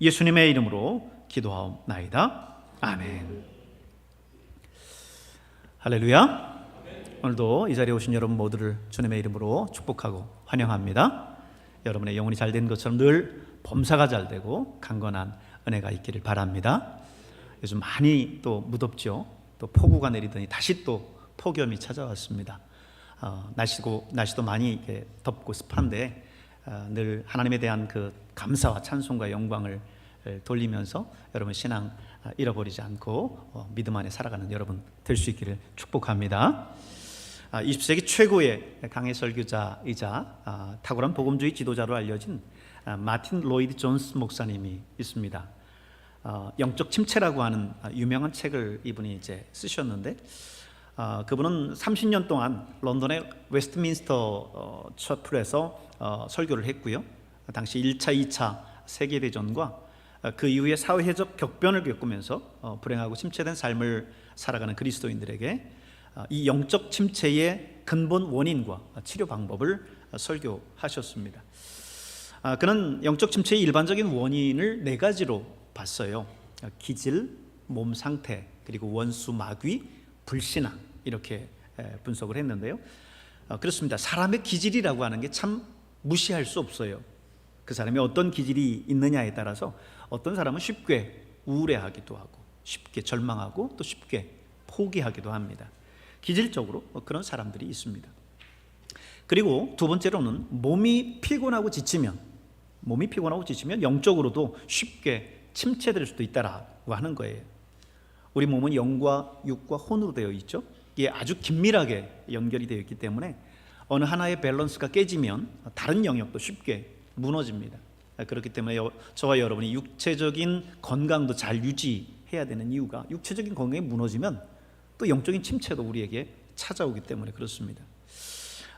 예수님의 이름으로 기도하옵나이다. 아멘. 할렐루야. 오늘도 이 자리에 오신 여러분 모두를 주님의 이름으로 축복하고 환영합니다. 여러분의 영혼이 잘된 것처럼 늘 범사가 잘 되고 강건한 은혜가 있기를 바랍니다. 요즘 많이 또 무덥죠. 또 폭우가 내리더니 다시 또 폭염이 찾아왔습니다. 어, 날씨고 날씨도 많이 덥고 습한데 어, 늘 하나님에 대한 그 감사와 찬송과 영광을 에, 돌리면서 여러분 신앙 아, 잃어버리지 않고 어, 믿음 안에 살아가는 여러분 될 수 있기를 축복합니다. 아, 20세기 최고의 강해 설교자이자 아, 탁월한 복음주의 지도자로 알려진 아, 마틴 로이드 존스 목사님이 있습니다. 어, 영적 침체라고 하는 아, 유명한 책을 이분이 이제 쓰셨는데 아, 그분은 30년 동안 런던의 웨스트민스터 어, 처플에서 어, 설교를 했고요. 당시 1차, 2차 세계 대전과 어, 그 이후에 사회적 격변을 겪으면서 어, 불행하고 침체된 삶을 살아가는 그리스도인들에게 어, 이 영적 침체의 근본 원인과 치료 방법을 어, 설교하셨습니다. 아, 그는 영적 침체의 일반적인 원인을 네 가지로 봤어요. 아, 기질, 몸 상태, 그리고 원수 마귀, 불신앙 이렇게 에, 분석을 했는데요. 아, 그렇습니다. 사람의 기질이라고 하는 게 참 무시할 수 없어요. 그 사람이 어떤 기질이 있느냐에 따라서 어떤 사람은 쉽게 우울해하기도 하고 쉽게 절망하고 또 쉽게 포기하기도 합니다. 기질적으로 뭐 그런 사람들이 있습니다. 그리고 두 번째로는 몸이 피곤하고 지치면 몸이 피곤하고 지치면 영적으로도 쉽게 침체될 수도 있다라고 하는 거예요. 우리 몸은 영과 육과 혼으로 되어 있죠. 이게 아주 긴밀하게 연결이 되어 있기 때문에 어느 하나의 밸런스가 깨지면 다른 영역도 쉽게 무너집니다. 그렇기 때문에 여- 저와 여러분이 육체적인 건강도 잘 유지해야 되는 이유가 육체적인 건강이 무너지면 또 영적인 침체도 우리에게 찾아오기 때문에 그렇습니다.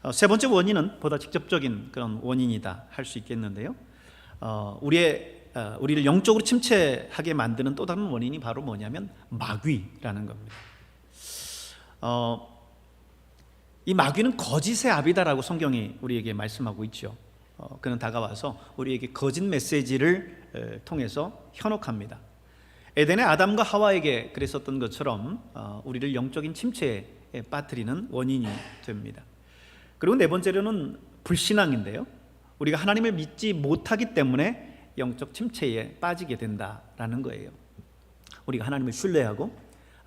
어, 세 번째 원인은 보다 직접적인 그런 원인이다 할 수 있겠는데요. 어, 우리의 어, 우리를 영적으로 침체하게 만드는 또 다른 원인이 바로 뭐냐면 마귀라는 겁니다. 어, 이 마귀는 거짓의 압이다라고 성경이 우리에게 말씀하고 있죠. 어, 그는 다가와서 우리에게 거짓 메시지를 에, 통해서 현혹합니다. 에덴의 아담과 하와에게 그랬었던 것처럼 어, 우리를 영적인 침체에 빠뜨리는 원인이 됩니다. 그리고 네 번째로는 불신앙인데요. 우리가 하나님을 믿지 못하기 때문에 영적 침체에 빠지게 된다라는 거예요. 우리가 하나님을 신뢰하고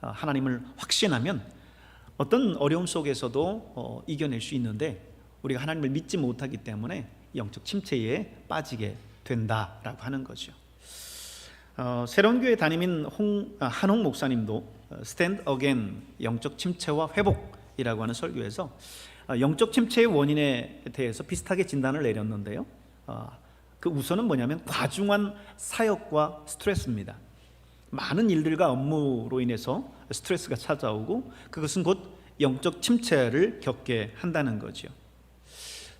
어, 하나님을 확신하면 어떤 어려움 속에서도 어, 이겨낼 수 있는데 우리가 하나님을 믿지 못하기 때문에 영적 침체에 빠지게 된다라고 하는 거죠. 어, 새로운 교회 담임인 홍, 아, 한홍 목사님도 스탠드 어겐 영적 침체와 회복이라고 하는 설교에서 어, 영적 침체의 원인에 대해서 비슷하게 진단을 내렸는데요. 어, 그 우선은 뭐냐면 과중한 사역과 스트레스입니다. 많은 일들과 업무로 인해서 스트레스가 찾아오고 그것은 곧 영적 침체를 겪게 한다는 거죠.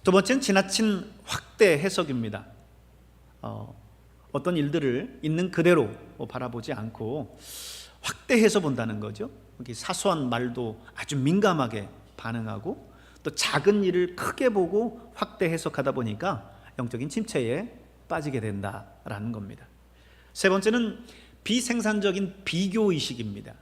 두 번째는 지나친 확대 해석입니다. 어, 어떤 일들을 있는 그대로 바라보지 않고 확대해서 본다는 거죠. 사소한 말도 아주 민감하게 반응하고 또 작은 일을 크게 보고 확대 해석하다 보니까 영적인 침체에 빠지게 된다라는 겁니다. 세 번째는 비생산적인 비교 의식입니다.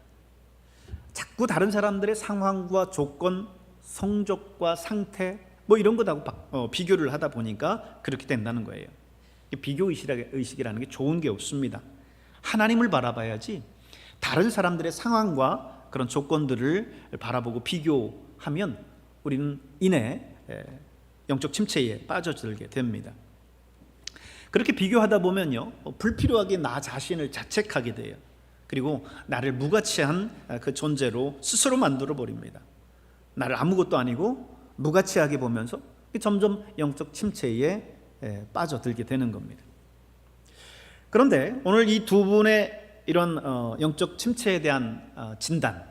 자꾸 다른 사람들의 상황과 조건, 성적과 상태 뭐 이런 것하고 바- 어, 비교를 하다 보니까 그렇게 된다는 거예요. 이 비교 의식이라- 의식이라는 게 좋은 게 없습니다. 하나님을 바라봐야지 다른 사람들의 상황과 그런 조건들을 바라보고 비교하면 우리는 이내 에, 영적 침체에 빠져들게 됩니다. 그렇게 비교하다 보면요 어, 불필요하게 나 자신을 자책하게 돼요. 그리고 나를 무가치한 아, 그 존재로 스스로 만들어 버립니다. 나를 아무것도 아니고 무가치하게 보면서 점점 영적 침체에 에, 빠져들게 되는 겁니다. 그런데 오늘 이 두 분의 이런 어, 영적 침체에 대한 어, 진단,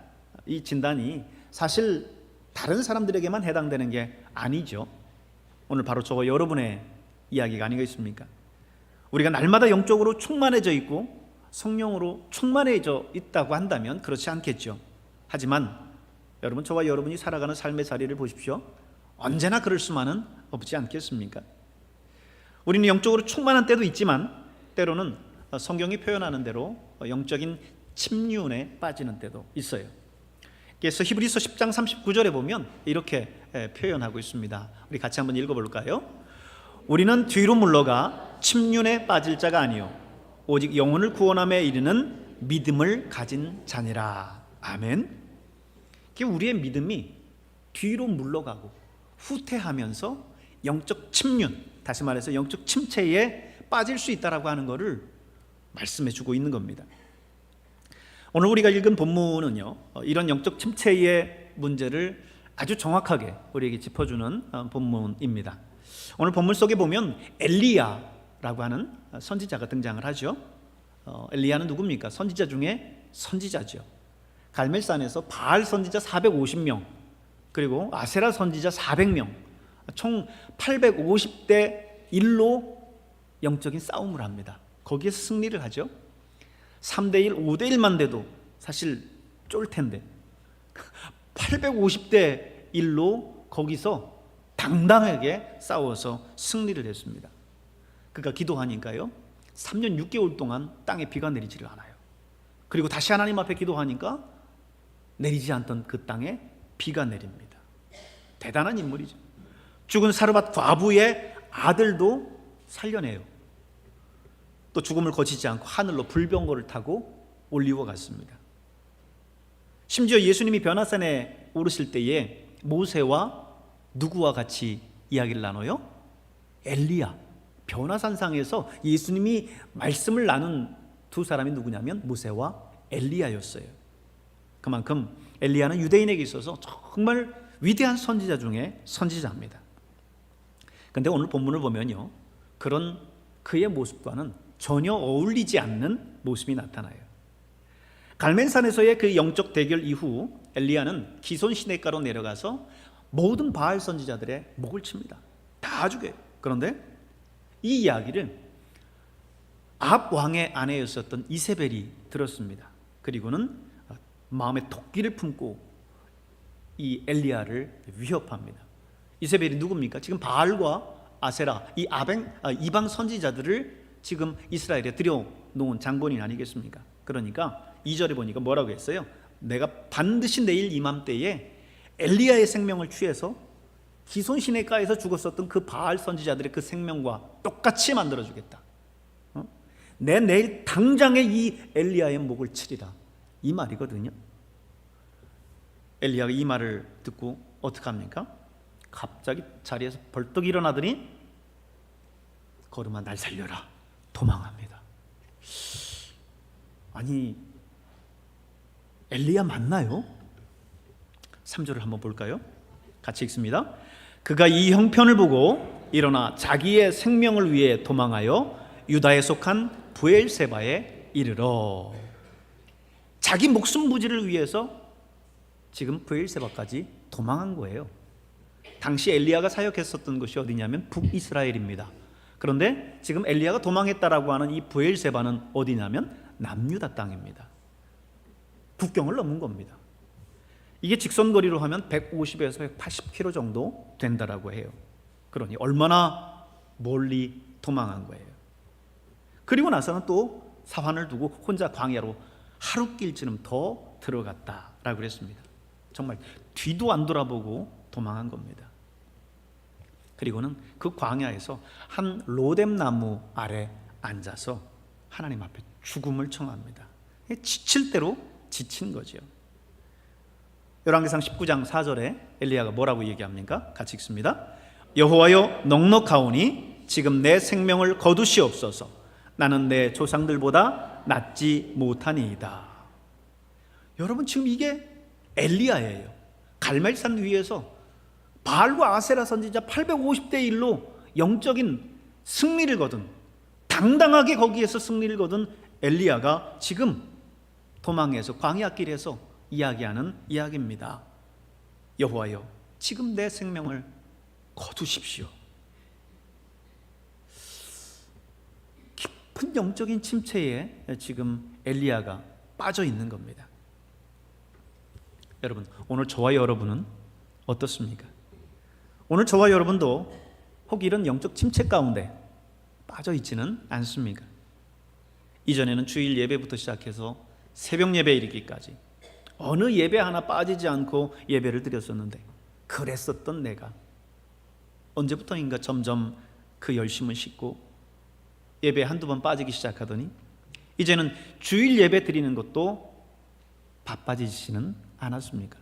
이 진단이 사실 다른 사람들에게만 해당되는 게 아니죠. 오늘 바로 저와 여러분의 이야기가 아니겠습니까? 우리가 날마다 영적으로 충만해져 있고 성령으로 충만해져 있다고 한다면 그렇지 않겠죠. 하지만 여러분 저와 여러분이 살아가는 삶의 자리를 보십시오. 언제나 그럴 수만은 없지 않겠습니까? 우리는 영적으로 충만한 때도 있지만 때로는 어, 성경이 표현하는 대로 어, 영적인 침륜에 빠지는 때도 있어요. 그래서 히브리서 10장 39절에 보면 이렇게 에, 표현하고 있습니다. 우리 같이 한번 읽어 볼까요? 우리는 뒤로 물러가 침륜에 빠질 자가 아니요 오직 영혼을 구원함에 이르는 믿음을 가진 자니라. 아멘. 그 우리의 믿음이 뒤로 물러가고 후퇴하면서 영적 침륜, 다시 말해서 영적 침체에 빠질 수 있다라고 하는 것을 말씀해 주고 있는 겁니다. 오늘 우리가 읽은 본문은요, 어, 이런 영적 침체의 문제를 아주 정확하게 우리에게 짚어주는 어, 본문입니다. 오늘 본문 속에 보면 엘리야라고 하는 선지자가 등장을 하죠. 어, 엘리야는 누굽니까? 선지자 중에 선지자죠. 갈멜산에서 바알 선지자 450명, 그리고 아세라 선지자 400명, 총 850대 1로 영적인 싸움을 합니다. 거기에서 승리를 하죠. 3대 1, 5대 1만 돼도 사실 쫄 텐데 850대 1로 거기서 당당하게 싸워서 승리를 했습니다. 그가 기도하니까요. 3년 6개월 동안 땅에 비가 내리지를 않아요. 그리고 다시 하나님 앞에 기도하니까 내리지 않던 그 땅에 비가 내립니다. 대단한 인물이죠. 죽은 사르밧 과부의 아들도 살려내요. 또 죽음을 거치지 않고 하늘로 불병거를 타고 올리워 갔습니다. 심지어 예수님이 변화산에 오르실 때에 모세와 누구와 같이 이야기를 나눠요? 엘리야. 변화산상에서 예수님이 말씀을 나눈 두 사람이 누구냐면 모세와 엘리야였어요. 그만큼 엘리야는 유대인에게 있어서 정말 위대한 선지자 중에 선지자입니다. 근데 오늘 본문을 보면요. 그런 그의 모습과는 전혀 어울리지 않는 모습이 나타나요. 갈멘산에서의 그 영적 대결 이후 엘리야는 기손 시내가로 내려가서 모든 바알 선지자들의 목을 칩니다. 다 죽여요. 그런데 이 이야기를 앞 왕의 아내였었던 이세벨이 들었습니다. 그리고는 마음에 토끼를 품고 이 엘리야를 위협합니다. 이세벨이 누굽니까? 지금 바알과 아세라 이 아뱅 아, 이방 선지자들을 지금 이스라엘에 들여놓은 장본인 아니겠습니까? 그러니까 2절에 보니까 뭐라고 했어요? 내가 반드시 내일 이맘때에 엘리야의 생명을 취해서 기손 시내가에서 죽었었던 그 바알 선지자들의 그 생명과 똑같이 만들어 주겠다. 어? 내 내일 당장에 이 엘리야의 목을 치리라. 이 말이거든요. 엘리야가 이 말을 듣고 어떻게 합니까? 갑자기 자리에서 벌떡 일어나더니 걸음아 날 살려라 도망합니다. 아니 엘리야 맞나요? 3절을 한번 볼까요? 같이 읽습니다. 그가 이 형편을 보고 일어나 자기의 생명을 위해 도망하여 유다에 속한 부엘세바에 이르러 자기 목숨 부지를 위해서 지금 부엘세바까지 도망한 거예요. 당시 엘리야가 사역했었던 곳이 어디냐면 북이스라엘입니다. 그런데 지금 엘리야가 도망했다라고 하는 이 부엘세바는 어디냐면 남유다 땅입니다. 국경을 넘은 겁니다. 이게 직선 거리로 하면 150에서 180km 정도 된다라고 해요. 그러니 얼마나 멀리 도망한 거예요. 그리고 나서는 또 사환을 두고 혼자 광야로 하루 길쯤 더 들어갔다라고 그랬습니다. 정말 뒤도 안 돌아보고 도망한 겁니다. 그리고는 그 광야에서 한 로뎀 나무 아래 앉아서 하나님 앞에 죽음을 청합니다. 지칠 대로 지친 거죠. 열왕기상 19장 4절에 엘리야가 뭐라고 얘기합니까? 같이 읽습니다. 여호와여 넉넉하오니 지금 내 생명을 거두시옵소서. 나는 내 조상들보다 낫지 못하니이다. 여러분 지금 이게 엘리야예요. 갈멜산 위에서 바알과 아세라 선지자 850대 1로 영적인 승리를 거둔 당당하게 거기에서 승리를 거둔 엘리야가 지금 도망해서 광야길에서 이야기하는 이야기입니다. 여호와여, 지금 내 생명을 거두십시오. 깊은 영적인 침체에 지금 엘리야가 빠져 있는 겁니다. 여러분, 오늘 저와 여러분은 어떻습니까? 오늘 저와 여러분도 혹 이런 영적 침체 가운데 빠져 있지는 않습니까? 이전에는 주일 예배부터 시작해서 새벽 예배 이르기까지 어느 예배 하나 빠지지 않고 예배를 드렸었는데 그랬었던 내가 언제부터인가 점점 그 열심을 싣고 예배 한두 번 빠지기 시작하더니 이제는 주일 예배 드리는 것도 바빠지지는 않았습니까?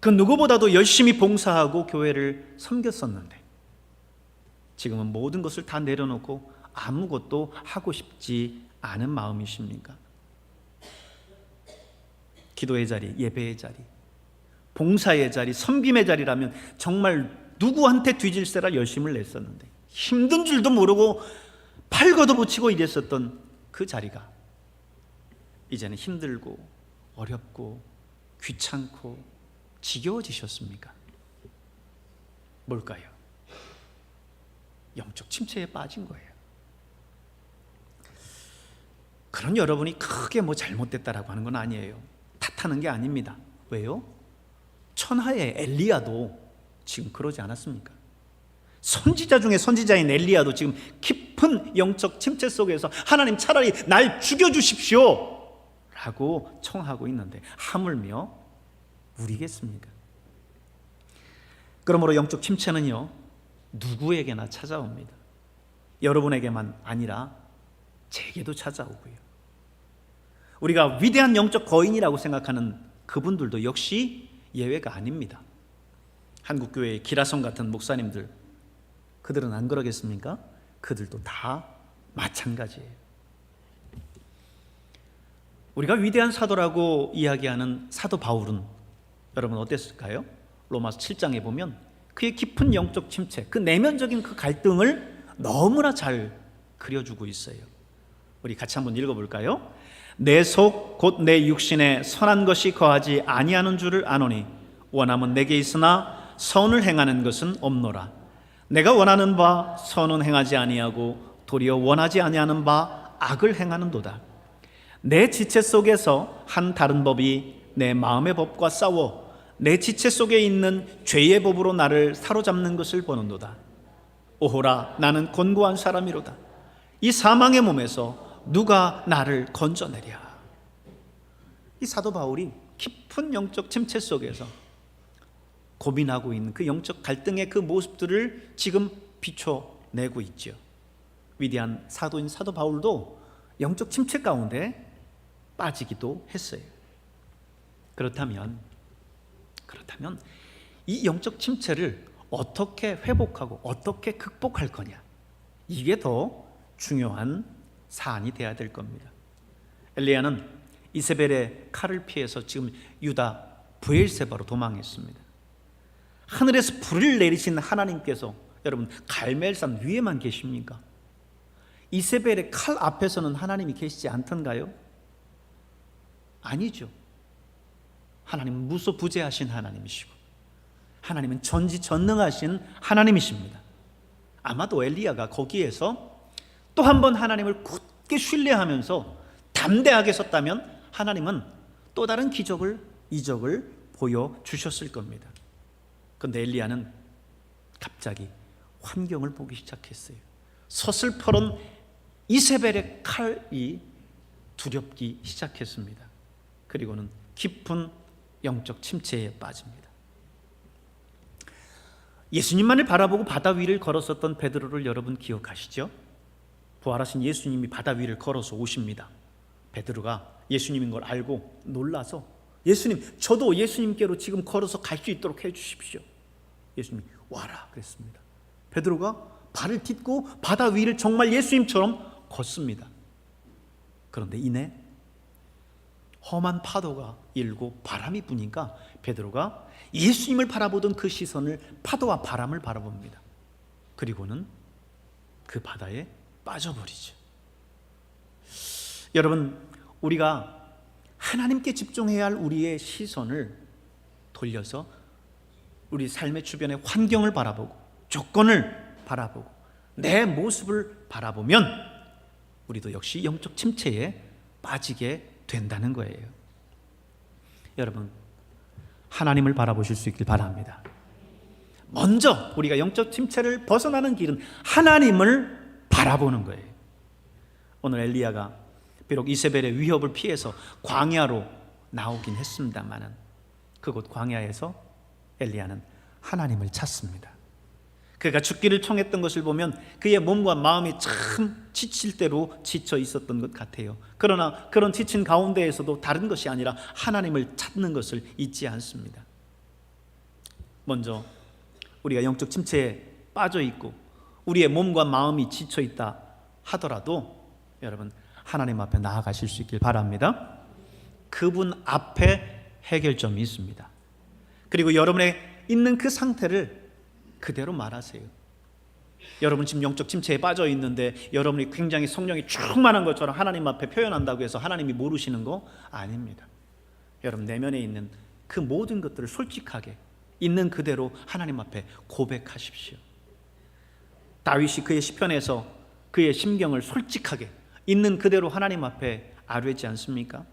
그 누구보다도 열심히 봉사하고 교회를 섬겼었는데 지금은 모든 것을 다 내려놓고 아무것도 하고 싶지 않은 마음이십니까? 기도의 자리, 예배의 자리, 봉사의 자리, 섬김의 자리라면 정말 누구한테 뒤질세라 열심을 냈었는데 힘든 줄도 모르고 팔 걷어붙이고 이랬었던 그 자리가 이제는 힘들고 어렵고 귀찮고 지겨워지셨습니까? 뭘까요? 영적 침체에 빠진 거예요. 그런 여러분이 크게 뭐 잘못됐다라고 하는 건 아니에요. 탓하는 게 아닙니다. 왜요? 천하의 엘리야도 지금 그러지 않았습니까? 선지자 중에 선지자인 엘리야도 지금 깊은 영적 침체 속에서 하나님 차라리 날 죽여 주십시오. 라고 청하고 있는데 하물며 우리겠습니까? 그러므로 영적 침체는요. 누구에게나 찾아옵니다. 여러분에게만 아니라 제게도 찾아오고요. 우리가 위대한 영적 거인이라고 생각하는 그분들도 역시 예외가 아닙니다. 한국 교회의 기라성 같은 목사님들 그들은 안 그러겠습니까? 그들도 다 마찬가지예요. 우리가 위대한 사도라고 이야기하는 사도 바울은 여러분 어땠을까요? 로마서 7장에 보면 그의 깊은 영적 침체, 그 내면적인 그 갈등을 너무나 잘 그려주고 있어요. 우리 같이 한번 읽어볼까요? 내 속 곧 내 육신에 선한 것이 거하지 아니하는 줄을 아노니 원함은 내게 있으나 선을 행하는 것은 없노라. 내가 원하는 바 선은 행하지 아니하고 도리어 원하지 아니하는 바 악을 행하는도다. 내 지체 속에서 한 다른 법이 내 마음의 법과 싸워 내 지체 속에 있는 죄의 법으로 나를 사로잡는 것을 보는도다. 오호라 나는 곤고한 사람이로다. 이 사망의 몸에서 누가 나를 건져내랴. 이 사도 바울이 깊은 영적 침체 속에서 고민하고 있는 그 영적 갈등의 그 모습들을 지금 비춰내고 있죠. 위대한 사도인 사도 바울도 영적 침체 가운데 빠지기도 했어요. 그렇다면 그렇다면 이 영적 침체를 어떻게 회복하고 어떻게 극복할 거냐 이게 더 중요한 사안이 돼야 될 겁니다. 엘리야는 이세벨의 칼을 피해서 지금 유다 부엘세바로 도망했습니다. 하늘에서 불을 내리신 하나님께서 여러분 갈멜산 위에만 계십니까? 이세벨의 칼 앞에서는 하나님이 계시지 않던가요? 아니죠. 하나님은 무소부재하신 하나님이시고 하나님은 전지전능하신 하나님이십니다. 아마도 엘리야가 거기에서 또 한 번 하나님을 굳게 신뢰하면서 담대하게 섰다면 하나님은 또 다른 기적을 이적을 보여 주셨을 겁니다. 그런데 엘리야는 갑자기 환경을 보기 시작했어요. 서슬퍼런 이세벨의 칼이 두렵기 시작했습니다. 그리고는 깊은 영적 침체에 빠집니다. 예수님만을 바라보고 바다 위를 걸었었던 베드로를 여러분 기억하시죠? 부활하신 예수님이 바다 위를 걸어서 오십니다. 베드로가 예수님인 걸 알고 놀라서 예수님, 저도 예수님께로 지금 걸어서 갈 수 있도록 해 주십시오. 예수님이 와라 그랬습니다. 베드로가 발을 딛고 바다 위를 정말 예수님처럼 걷습니다. 그런데 이내 험한 파도가 일고 바람이 부니까 베드로가 예수님을 바라보던 그 시선을 파도와 바람을 바라봅니다. 그리고는 그 바다에 빠져버리죠. 여러분, 우리가 하나님께 집중해야 할 우리의 시선을 돌려서 우리 삶의 주변의 환경을 바라보고 조건을 바라보고 내 모습을 바라보면 우리도 역시 영적 침체에 빠지게 된다는 거예요. 여러분, 하나님을 바라보실 수 있길 바랍니다. 먼저 우리가 영적 침체를 벗어나는 길은 하나님을 바라보는 거예요. 오늘 엘리야가 비록 이세벨의 위협을 피해서 광야로 나오긴 했습니다만은 그곳 광야에서 엘리야는 하나님을 찾습니다. 그가 죽기를 청했던 것을 보면 그의 몸과 마음이 참 지칠 대로 지쳐 있었던 것 같아요. 그러나 그런 지친 가운데에서도 다른 것이 아니라 하나님을 찾는 것을 잊지 않습니다. 먼저 우리가 영적 침체에 빠져 있고 우리의 몸과 마음이 지쳐 있다 하더라도 여러분 하나님 앞에 나아가실 수 있길 바랍니다. 그분 앞에 해결점이 있습니다. 그리고 여러분의 있는 그 상태를 그대로 말하세요. 여러분 지금 영적 침체에 빠져 있는데 여러분이 굉장히 성령이 충만한 것처럼 하나님 앞에 표현한다고 해서 하나님이 모르시는 거 아닙니다. 여러분 내면에 있는 그 모든 것들을 솔직하게 있는 그대로 하나님 앞에 고백하십시오. 다윗이 그의 시편에서 그의 심경을 솔직하게 있는 그대로 하나님 앞에 아뢰지 않습니까?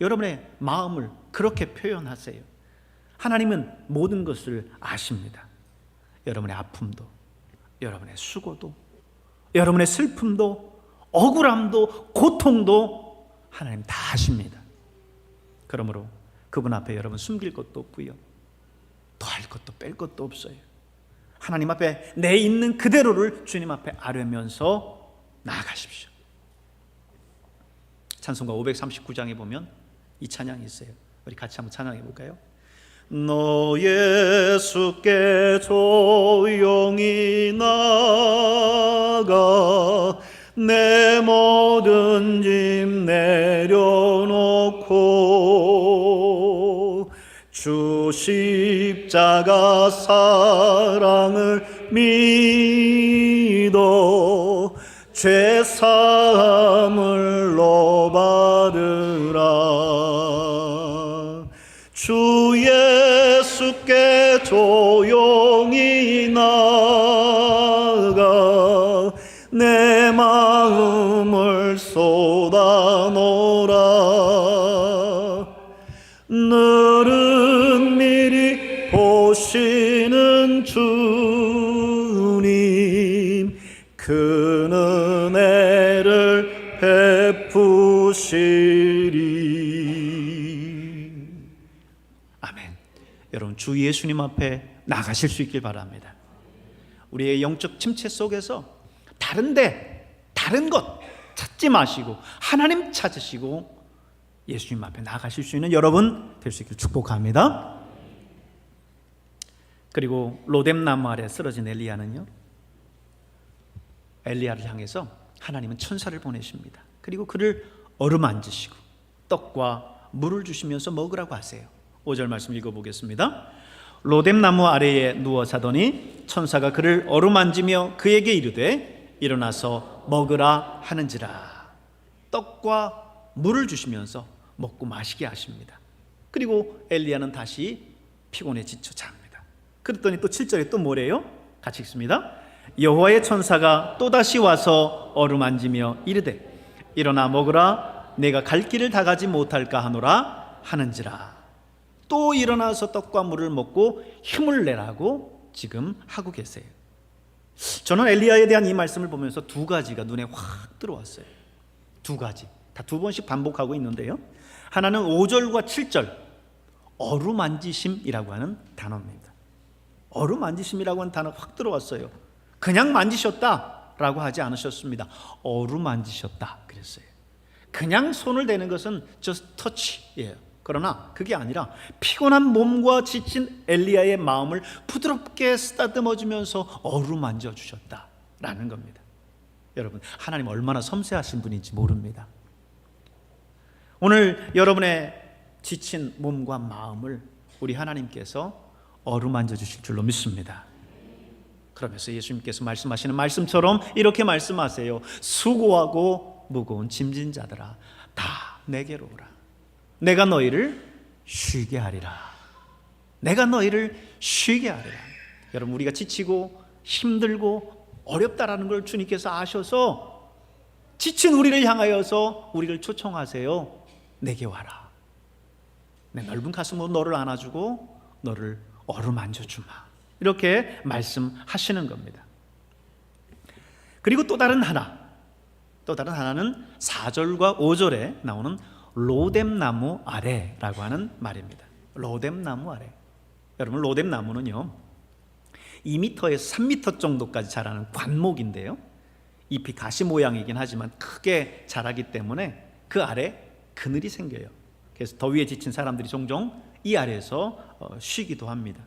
여러분의 마음을 그렇게 표현하세요. 하나님은 모든 것을 아십니다. 여러분의 아픔도, 여러분의 수고도, 여러분의 슬픔도, 억울함도, 고통도 하나님 다 아십니다. 그러므로 그분 앞에 여러분 숨길 것도 없고요. 더할 것도 뺄 것도 없어요. 하나님 앞에 내 있는 그대로를 주님 앞에 아뢰면서 나아가십시오. 찬송가 539장에 보면 이 찬양이 있어요. 우리 같이 한번 찬양해 볼까요? 너 예수께 조용히 나가 내 모든 짐 내려놓고 주 십자가 사랑을 믿어 죄 사함을 로 받으 조용히 나가 내 마음을 쏟아놓으라. 너는 미리 보시는 베푸시리. 아멘. 여러분 주 예수님 앞에 나가실 수 있길 바랍니다 우리의 영적 침체 속에서 다른데 다른 것 찾지 마시고 하나님 찾으시고 예수님 앞에 나가실 수 있는 여러분 될 수 있길 축복합니다. 그리고 로뎀 나무 아래 쓰러진 엘리야는요. 엘리야를 향해서 하나님은 천사를 보내십니다. 그리고 그를 어루만지시고 떡과 물을 주시면서 먹으라고 하세요. 5절 말씀 읽어보겠습니다. 로뎀 나무 아래에 누워 자더니 천사가 그를 어루만지며 그에게 이르되 일어나서 먹으라 하는지라 떡과 물을 주시면서 먹고 마시게 하십니다. 그리고 엘리야는 다시 피곤에 지쳐 잡니다. 그랬더니 또 7절에 또 뭐래요? 같이 읽습니다. 여호와의 천사가 또다시 와서 어루만지며 이르되 일어나 먹으라 내가 갈 길을 다 가지 못할까 하노라 하는지라 또 일어나서 떡과 물을 먹고 힘을 내라고 지금 하고 계세요. 저는 엘리야에 대한 이 말씀을 보면서 두 가지가 눈에 확 들어왔어요. 두 가지. 다 두 번씩 반복하고 있는데요. 하나는 5절과 7절 어루만지심이라고 하는 단어입니다. 어루만지심이라고 하는 단어 확 들어왔어요. 그냥 만지셨다라고 하지 않으셨습니다. 어루만지셨다 그랬어요. 그냥 손을 대는 것은 just touch이에요. 그러나 그게 아니라 피곤한 몸과 지친 엘리야의 마음을 부드럽게 쓰다듬어 주면서 어루만져 주셨다라는 겁니다. 여러분, 하나님 얼마나 섬세하신 분인지 모릅니다. 오늘 여러분의 지친 몸과 마음을 우리 하나님께서 어루만져 주실 줄로 믿습니다. 그러면서 예수님께서 말씀하시는 말씀처럼 이렇게 말씀하세요. 수고하고 무거운 짐진 자들아 다 내게로 오라. 내가 너희를 쉬게 하리라. 내가 너희를 쉬게 하리라. 여러분 우리가 지치고 힘들고 어렵다라는 걸 주님께서 아셔서 지친 우리를 향하여서 우리를 초청하세요. 내게 와라. 내 넓은 가슴으로 너를 안아주고 너를 어루만져 주마. 이렇게 말씀하시는 겁니다. 그리고 또 다른 하나, 또 다른 하나는 4절과 5절에 나오는 로뎀나무 아래라고 하는 말입니다. 로뎀나무 아래. 여러분 로뎀나무는요. 2m에서 3m 정도까지 자라는 관목인데요. 잎이 가시 모양이긴 하지만 크게 자라기 때문에 그 아래 그늘이 생겨요. 그래서 더위에 지친 사람들이 종종 이 아래에서 어, 쉬기도 합니다.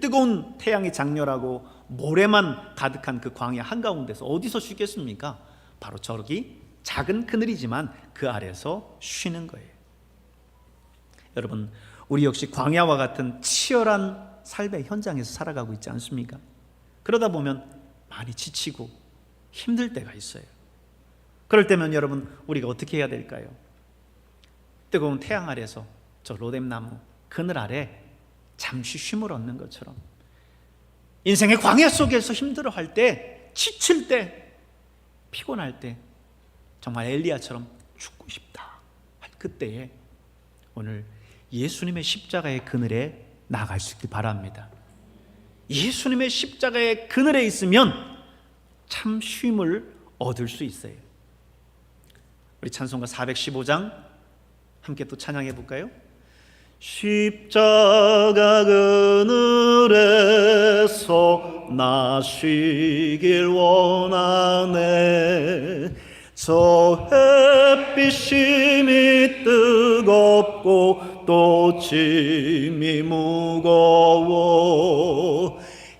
뜨거운 태양이 장렬하고 모래만 가득한 그 광야 한가운데서 어디서 쉬겠습니까? 바로 저기 작은 그늘이지만 그 아래에서 쉬는 거예요. 여러분, 우리 역시 광야와 같은 치열한 삶의 현장에서 살아가고 있지 않습니까? 그러다 보면 많이 지치고 힘들 때가 있어요. 그럴 때면 여러분 우리가 어떻게 해야 될까요? 뜨거운 태양 아래서 저 로뎀나무 그늘 아래 잠시 쉼을 얻는 것처럼 인생의 광야 속에서 힘들어 할 때 지칠 때 피곤할 때 정말 엘리야처럼 죽고 싶다 할 그때에 오늘 예수님의 십자가의 그늘에 나갈 수 있길 바랍니다. 예수님의 십자가의 그늘에 있으면 참 쉼을 얻을 수 있어요. 우리 찬송가 415장 함께 또 찬양해 볼까요? 십자가 그늘에서 나 쉬길 원하네 저 햇빛이 뜨겁고 또 짐이 무거워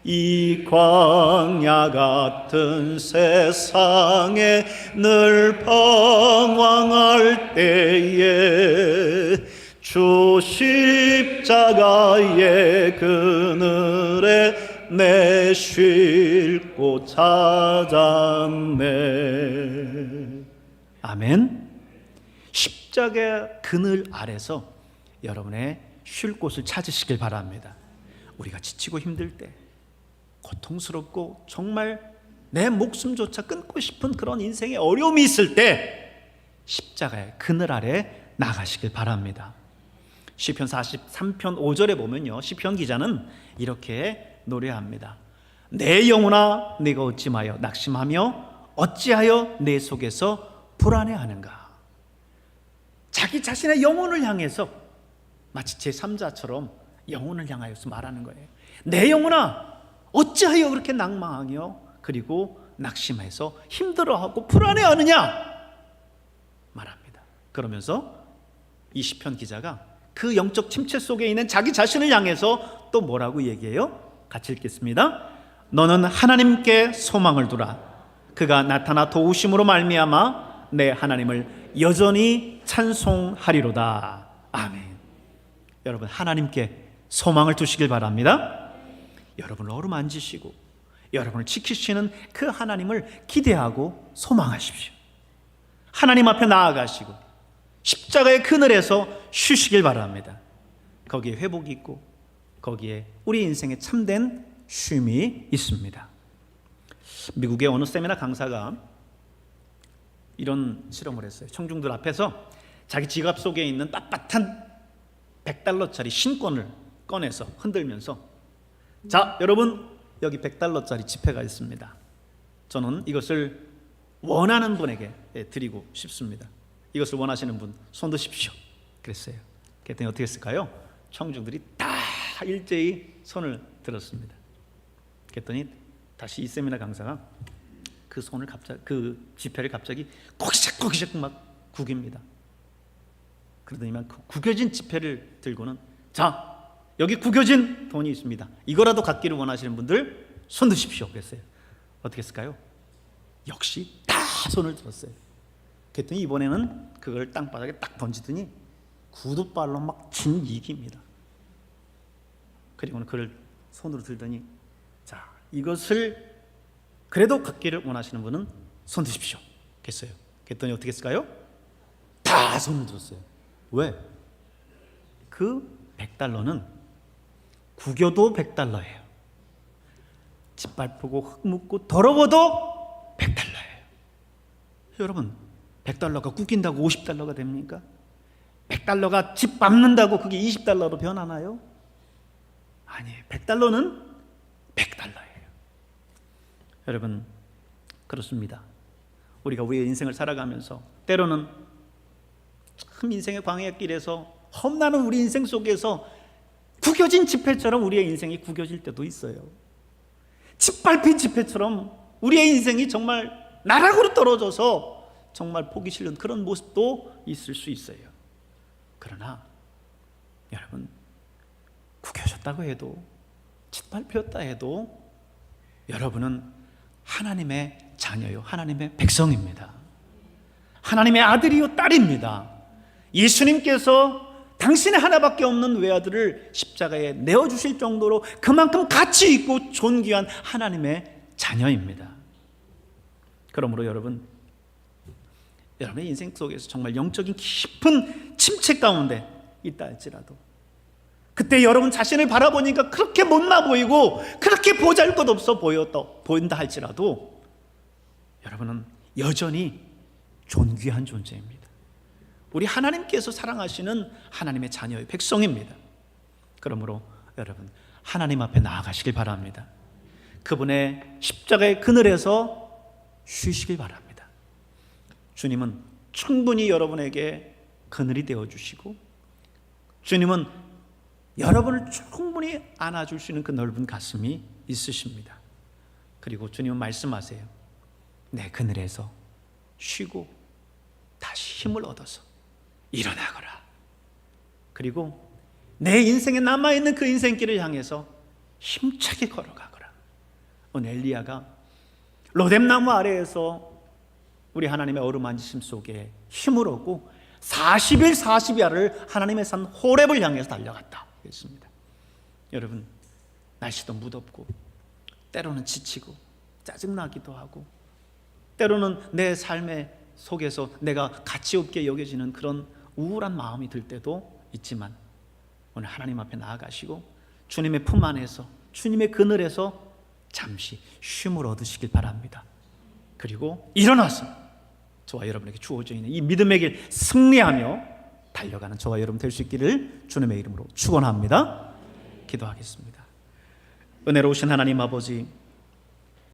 이 광야 같은 세상에 늘 방황할 때에 주 십자가의 그늘에 내 쉴 곳 찾았네 아멘 십자가 그늘 아래서 여러분의 쉴 곳을 찾으시길 바랍니다 우리가 지치고 힘들 때 고통스럽고 정말 내 목숨조차 끊고 싶은 그런 인생의 어려움이 있을 때 십자가의 그늘 아래 나가시길 바랍니다. 시편 43편 5절에 보면요. 시편 기자는 이렇게 노래합니다. 내 영혼아 네가 어찌 마여 낙심하며 어찌하여 내 속에서 불안해하는가? 자기 자신의 영혼을 향해서 마치 제3자처럼 영혼을 향하여서 말하는 거예요. 내 영혼아 어찌하여 그렇게 낭망하며 그리고 낙심해서 힘들어하고 불안해하느냐 말합니다. 그러면서 이 시편 기자가 그 영적 침체 속에 있는 자기 자신을 향해서 또 뭐라고 얘기해요? 같이 읽겠습니다. 너는 하나님께 소망을 두라. 그가 나타나 도우심으로 말미암아 내 하나님을 여전히 찬송하리로다. 아멘. 여러분 하나님께 소망을 두시길 바랍니다. 여러분을 어루만지시고 여러분을 지키시는 그 하나님을 기대하고 소망하십시오. 하나님 앞에 나아가시고 십자가의 그늘에서 쉬시길 바랍니다. 거기에 회복이 있고 거기에 우리 인생에 참된 쉼이 있습니다. 미국의 어느 세미나 강사가 이런 실험을 했어요. 청중들 앞에서 자기 지갑 속에 있는 빳빳한 100달러짜리 신권을 꺼내서 흔들면서 자, 여러분 여기 100달러짜리 지폐가 있습니다. 저는 이것을 원하는 분에게 드리고 싶습니다. 이것을 원하시는 분 손 드십시오. 그랬어요. 그랬더니 어떻게 했을까요? 청중들이 다 일제히 손을 들었습니다. 그랬더니 다시 이 세미나 강사가 그 손을 갑자기 그 지폐를 갑자기 거기샥거기샥 막 구깁니다. 그러더니만 그 구겨진 지폐를 들고는 자 여기 구겨진 돈이 있습니다. 이거라도 갖기를 원하시는 분들 손 드십시오. 그랬어요. 어떻게 했을까요? 역시 다 손을 들었어요. 그랬더니 이번에는 그걸 땅바닥에 딱 던지더니 구두발로 막 진이깁니다. 그리고는 그를 손으로 들더니 자 이것을 그래도 갖기를 원하시는 분은 손 드십시오. 그랬어요. 그랬더니 어떻게 했을까요? 다 손을 들었어요. 왜? 그 100달러는 구겨도 100달러예요. 짓밟고 흙 묻고 더러워도 100달러예요. 여러분, 100달러가 구긴다고 50달러가 됩니까? 100달러가 집 밟는다고 그게 20달러로 변하나요? 아니에요. 100달러는 100달러예요. 여러분, 그렇습니다. 우리가 우리의 인생을 살아가면서 때로는 참 인생의 광야길에서 험난한 우리 인생 속에서 구겨진 지폐처럼 우리의 인생이 구겨질 때도 있어요. 짓밟힌 지폐처럼 우리의 인생이 정말 나락으로 떨어져서 정말 보기 싫은 그런 모습도 있을 수 있어요. 그러나 여러분 구겨졌다고 해도 짓밟혔다 해도 여러분은 하나님의 자녀요 하나님의 백성입니다. 하나님의 아들이요 딸입니다. 예수님께서 당신의 하나밖에 없는 외아들을 십자가에 내어 주실 정도로 그만큼 가치 있고 존귀한 하나님의 자녀입니다. 그러므로 여러분 여러분의 인생 속에서 정말 영적인 깊은 침체 가운데 있다 할지라도 그때 여러분 자신을 바라보니까 그렇게 못나 보이고 그렇게 보잘 것 없어 보였다 보인다 할지라도 여러분은 여전히 존귀한 존재입니다. 우리 하나님께서 사랑하시는 하나님의 자녀의 백성입니다. 그러므로 여러분 하나님 앞에 나아가시길 바랍니다. 그분의 십자가의 그늘에서 쉬시길 바랍니다. 주님은 충분히 여러분에게 그늘이 되어 주시고 주님은 여러분을 충분히 안아줄 수 있는 그 넓은 가슴이 있으십니다. 그리고 주님은 말씀하세요. 내 그늘에서 쉬고 다시 힘을 얻어서 일어나거라. 그리고 내 인생에 남아있는 그 인생길을 향해서 힘차게 걸어가거라. 오늘 엘리야가 로뎀나무 아래에서 우리 하나님의 어루만지심 속에 힘을 얻고 40일 40야를 하나님의 산 호렙을 향해서 달려갔다. 그랬습니다. 여러분 날씨도 무덥고 때로는 지치고 짜증나기도 하고 때로는 내 삶의 속에서 내가 가치 없게 여겨지는 그런 우울한 마음이 들 때도 있지만 오늘 하나님 앞에 나아가시고 주님의 품 안에서 주님의 그늘에서 잠시 쉼을 얻으시길 바랍니다. 그리고 일어나서 저와 여러분에게 주어져 있는 이 믿음의 길 승리하며 달려가는 저와 여러분 될 수 있기를 주님의 이름으로 축원합니다. 기도하겠습니다. 은혜로우신 하나님 아버지